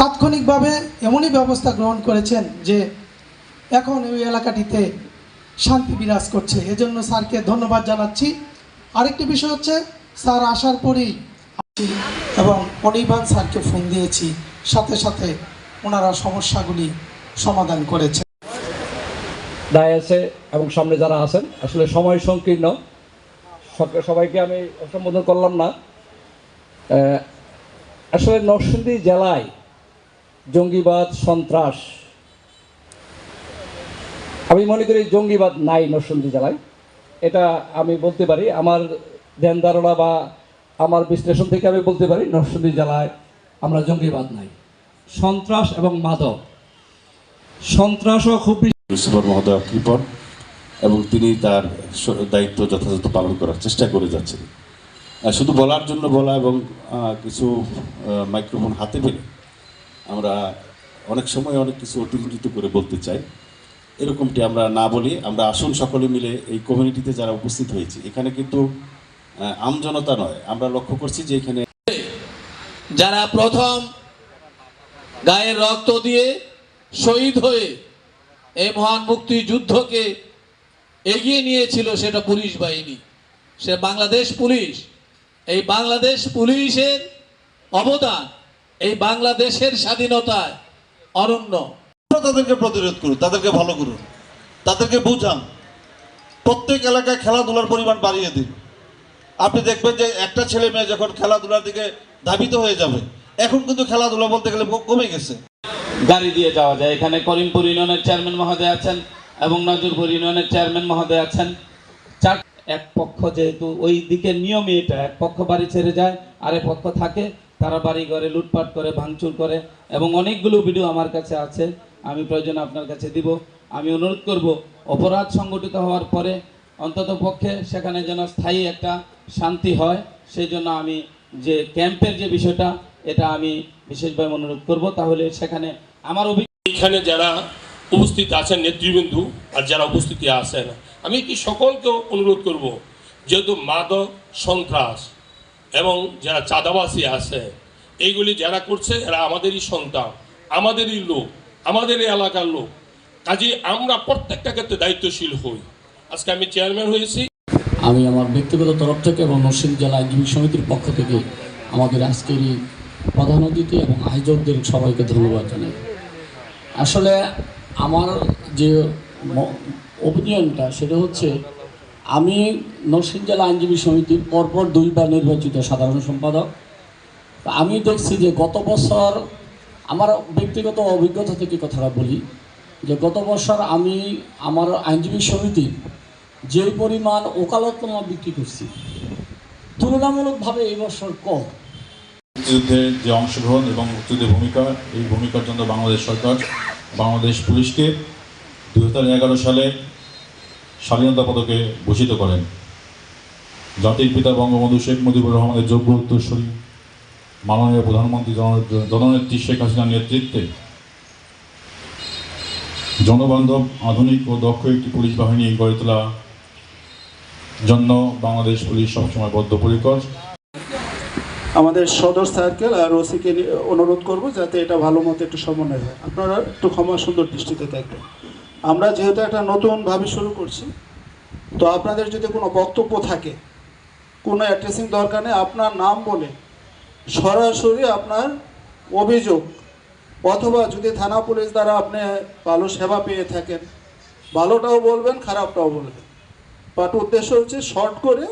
তাৎক্ষণিকভাবে এমনই ব্যবস্থা গ্রহণ করেছেন যে এখন ওই এলাকাটিতে শান্তি বিরাজ করছে। এজন্য স্যারকে ধন্যবাদ জানাচ্ছি। আরেকটি বিষয় হচ্ছে, স্যার আসার পরেই এবং অনির্বাণ স্যারকে ফোন দিয়েছি। সাথে সাথে ওনারা সমস্যাগুলি সমাধান করেছে আছে এবং সামনে যারা আছেন, আসলে সময় সংকীর্ণ। সবাইকে আমি সম্বোধন করলাম না। আসলে নরসিংদী জেলায় জঙ্গিবাদ সন্ত্রাস। আমি মনে করি জঙ্গিবাদ নাই নরসিংদী জেলায়। এটা আমি বলতে পারি, আমার ধ্যান ধারণা বা আমার বিশ্লেষণ থেকে আমি বলতে পারি, নরসিংদী জেলায় আমরা জঙ্গিবাদ নাই। সন্ত্রাস এবং মাদক। সন্ত্রাসও খুব সুপার মহোদয় কৃপন এবং তিনি তার দায়িত্ব যথাযথ পালন করার চেষ্টা করে যাচ্ছেন। শুধু বলার জন্য বলা এবং কিছু মাইক্রোফোন হাতে পেলে আমরা অনেক সময় অনেক কিছু অতিরঞ্জিত করে বলতে চাই। এরকমটি আমরা না বলি, আমরা আসুন সকলে মিলে এই কমিউনিটিতে যারা উপস্থিত হয়েছি। এখানে কিন্তু আমজনতা নয়, আমরা লক্ষ্য করছি যে এখানে যারা প্রথম গায়ের রক্ত দিয়ে শহীদ হয়ে এই মহান মুক্তি যুদ্ধকে এগিয়ে নিয়েছিল সেটা পুলিশ বাহিনী। সে বাংলাদেশ পুলিশ। এই বাংলাদেশ পুলিশের অবদান এই বাংলাদেশের স্বাধীনতায় অরণ্য। তাদেরকে প্রতিরোধ করুন তাদেরকে ভালো করুন তাদেরকে বুঝান। প্রত্যেক এলাকায় খেলাধুলার পরিমাণ বাড়িয়ে দিন। আপনি দেখবেন যে একটা ছেলে মেয়ে যখন খেলাধুলার দিকে ধাবিত হয়ে যাবে এখন কিন্তু খেলাধুলা বলতে গেলে কমে গেছে। গাড়ি দিয়ে যাওয়া যায়। এখানে করিমপুর ইউনিয়নের চেয়ারম্যান মহোদয় আছেন এবং নজরপুর ইউনিয়নের চেয়ারম্যান মহোদয় আছেন। চার এক পক্ষ যেহেতু ওই দিকে নিয়মই এটা এক পক্ষ বাড়ি ছেড়ে যায় আর এক পক্ষ থাকে। তারা বাড়ি ঘরে, লুটপাট করে, ভাঙচুর করে এবং অনেকগুলো ভিডিও আমার কাছে আছে, আমি প্রয়োজন আপনার কাছে দিব। আমি অনুরোধ করব, অপরাধ সংগঠিত হওয়ার পরে অন্তত পক্ষে সেখানে যেন স্থায়ী একটা শান্তি হয়, সেই জন্য আমি যে ক্যাম্পের যে বিষয়টা, এটা আমি বিশেষভাবে অনুরোধ করব। তাহলে সেখানে আমার এখানে যারা উপস্থিত আছেন নেতৃবৃন্দ আর যারা উপস্থিতি আছেন, আমি কি সকলকে অনুরোধ করব, যেহেতু মাদক সন্ত্রাস এবং যারা চাঁদাবাসী আছে, এইগুলি যারা করছে, এরা আমাদেরই সন্তান, আমাদেরই লোক আমাদের এই এলাকার লোক। কাজে আমরা প্রত্যেকটা ক্ষেত্রে দায়িত্বশীল হই। আজকে আমি চেয়ারম্যান হয়েছি। আমি আমার ব্যক্তিগত তরফ থেকে এবং নরসিংহ জেলা আইনজীবী সমিতির পক্ষ থেকে আমাদের আজকের এই প্রধান অতিথি এবং আয়োজকদের সবাইকে ধন্যবাদ জানাই। আসলে আমার যে অপিনিয়নটা সেটা হচ্ছে আমি নরসিংহ জেলা আইনজীবী সমিতির পরপর দুইবার নির্বাচিত সাধারণ সম্পাদক। আমি দেখছি যে গত বছর আমার ব্যক্তিগত অভিজ্ঞতা থেকে কথাটা বলি, যে গত বছর আমি আমার আইনজীবী সমিতির যে পরিমাণ ওকালতনামা বিক্রি করছি, তুলনামূলকভাবে এই বছর কম। মুক্তিযুদ্ধের যে অংশগ্রহণ এবং মুক্তিযুদ্ধের ভূমিকা, এই ভূমিকার জন্য বাংলাদেশ সরকার, বাংলাদেশ পুলিশকে দু হাজার এগারো সালে স্বাধীনতা পদকে ভূষিত করেন। জাতির পিতা বঙ্গবন্ধু শেখ মুজিবুর রহমানের যোগ্য উত্তরসূরি মাননীয় প্রধানমন্ত্রী জন- জননেত্রী শেখ হাসিনার নেতৃত্বে জনবান্ধব, আধুনিক ও দক্ষ একটি পুলিশ বাহিনী গড়ে তোলা জন্য বাংলাদেশ পুলিশ সবসময় বদ্ধপরিকর। আমাদের সদর সার্কেল আর ওসিকে অনুরোধ করব যাতে এটা ভালো মতো একটু সমন্বয় হয়। আপনারা একটু ক্ষমা সুন্দর দৃষ্টিতে দেখবেন। আমরা যেহেতু একটা নতুনভাবে শুরু করছি, তো আপনাদের যদি কোনো বক্তব্য থাকে, কোনো অ্যাড্রেসিং দরকার নেই, আপনার নাম বলে সরাসরি আপনার অভিযোগ, অথবা যদি থানা পুলিশ দ্বারা আপনি ভালো সেবা পেয়ে থাকেন, ভালোটাও বলবেন, খারাপটাও বলবেন। বাট উদ্দেশ্য হচ্ছে শর্ট করে